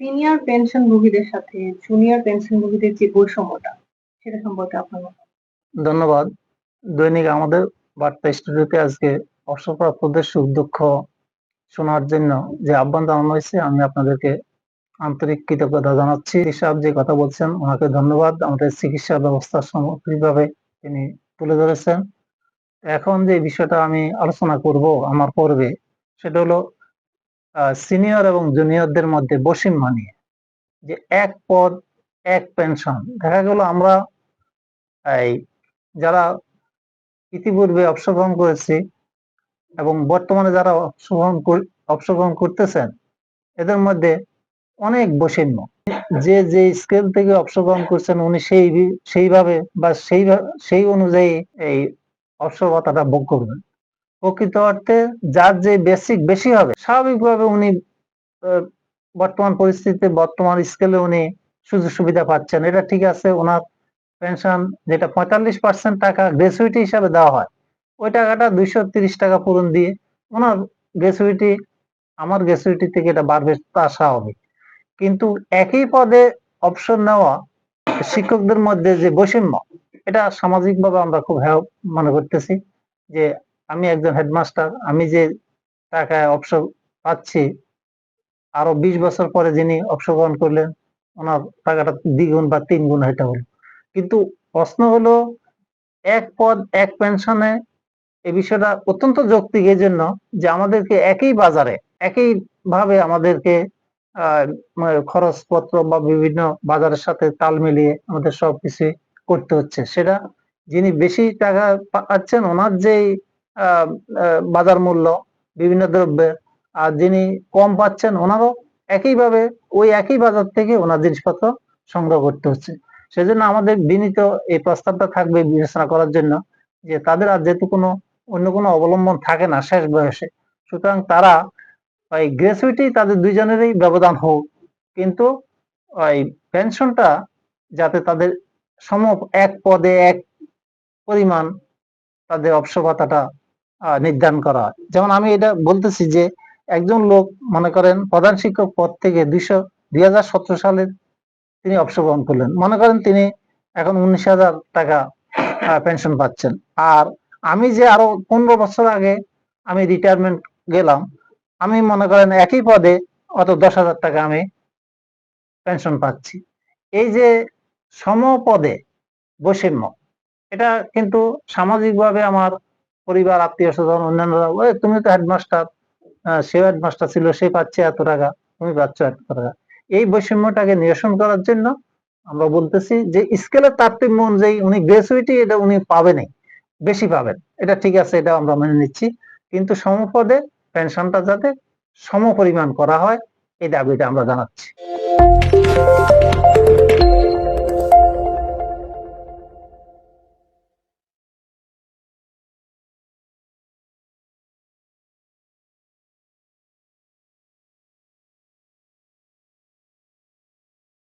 Senior পেনশনভোগীদের সাথে junior পেনশনভোগীদের যে বৈষম্যটা, সেটা সম্পর্কে আপনার ধন্যবাদ। দৈনিক আমাদের বার্তা স্টুডিওতে আজকে অবসরপ্রাপ্তদের সুখ দুঃখ শোনার জন্য যে আহ্বান জানানো হয়েছে, আমি আপনাদেরকে আন্তরিক কৃতজ্ঞতা জানাচ্ছি। সাহেব যে কথা বলছেন, ওনাকে ধন্যবাদ। আমাদের চিকিৎসা ব্যবস্থা সামগ্রিকভাবে তিনি তুলে ধরেছেন। এখন যে বিষয়টা আমি আলোচনা করব আমার পর্বে, সেটা হলো সিনিয়র এবং জুনিয়রদের মধ্যে বৈষম্য নিয়ে যে এক পদ, এক পেনশন দেখা গেল আমরা এই যারা ইতিপূর্বে অংশগ্রহণ করেছি এবং বর্তমানে যারা অংশগ্রহণ গ্রহণ কর- অবসর গ্রহণ করতেছেন, এদের মধ্যে অনেক বৈষম্য যে যে স্কেল থেকে অংশগ্রহণ করছেন, উনি সেই সেইভাবে বা সেই সেই অনুযায়ী এই অবসর ভোগ করবেন। প্রকৃত অর্থে যার যে বেসিক বেশি হবে, স্বাভাবিকভাবে উনি বর্তমান পরিস্থিতিতে, বর্তমান স্কেলে উনি সুযোগ সুবিধা পাচ্ছেন। এটা ঠিক আছে, ওনার পেনশন যেটা পঁয়তাল্লিশ পার্সেন্ট টাকা গ্রেচুইটি হিসাবে দেওয়া হয়, ওই টাকাটা দুইশো তিরিশ টাকা পূরণ দিয়ে ওনার গ্রেচুইটি আমার গ্রেচুইটি থেকে এটা বাড়বে তা স্বাভাবিক। কিন্তু একই পদে অপশন নেওয়া শিক্ষকদের মধ্যে যে বৈষম্য, এটা সামাজিকভাবে আমরা খুব মনে করতেছি যে আমি একজন হেডমাস্টার, আমি যে টাকায় অবসর পাচ্ছি, আরও বিশ বছর পরে যিনি অবসর গ্রহণ করলেন, ওনার টাকাটা দ্বিগুণ বা তিন গুণ হইতে হলো। কিন্তু প্রশ্ন হলো, এক পদ, এক পেনশনে এই বিষয়টা অত্যন্ত যৌক্তিক এই জন্য যে আমাদেরকে একই বাজারে, একই ভাবে আমাদেরকে মানে খরচপত্র বা বিভিন্ন বাজারের সাথে তাল মিলিয়ে আমাদের সবকিছু করতে হচ্ছে। সেটা যিনি বেশি টাকা পাচ্ছেন, ওনার যেই বাজার মূল্য, বিভিন্ন দ্রব্যের আর যিনি কম পাচ্ছেন, ওনারও একইভাবে, ওই একই বাজার থেকে ওনার জিনিসপত্র সংগ্রহ করতে হচ্ছে। সেজন্য আমাদের বিনীত এই প্রস্তাবটা থাকবে বিবেচনা করার জন্য যে তাদের আর যেহেতু কোনো, অন্য কোনো অবলম্বন থাকে না শেষ বয়সে, সুতরাং তারা ওই গ্রেচুইটি তাদের দুইজনেরই ব্যবধান হোক, কিন্তু ওই পেনশনটা যাতে তাদের সম এক পদে এক পরিমাণ তাদের অবসর ভাতাটা নির্ধারণ করা হয়। যেমন আমি এটা বলতেছি যে একজন লোক, মনে করেন প্রধান শিক্ষক পদ থেকে দুইশো, দুই হাজার সালে তিনি অংশগ্রহণ করলেন। মনে করেন তিনি এখন উনিশ হাজার টাকা পেনশন পাচ্ছেন। আর আমি যে আরও পনেরো বছর আগে আমি রিটায়ারমেন্ট গেলাম, আমি মনে করেন একই পদে অত দশ হাজার টাকা আমি পেনশন পাচ্ছি। এই যে সম পদে বৈষম্য, এটা কিন্তু সামাজিকভাবে আমার পরিবার, আত্মীয় স্বজন, অন্যান্যরা, ওই তুমি তো হেডমাস্টার সে হেডমাস্টার ছিল, সে পাচ্ছে এত টাকা, তুমি পাচ্ছ এত টাকা। এই বৈষম্যটাকে নিরসন করার জন্য আমরা বলতেছি যে স্কেলের তারতম্য অনুযায়ী উনি গ্রেচুইটি এটা উনি পাবেনই বেশি পাবেন। এটা ঠিক আছে এটা আমরা মেনে নিচ্ছি। কিন্তু সমপদে পেনশনটা যাতে সম পরিমাণ করা হয়, এই দাবিটা আমরা জানাচ্ছি।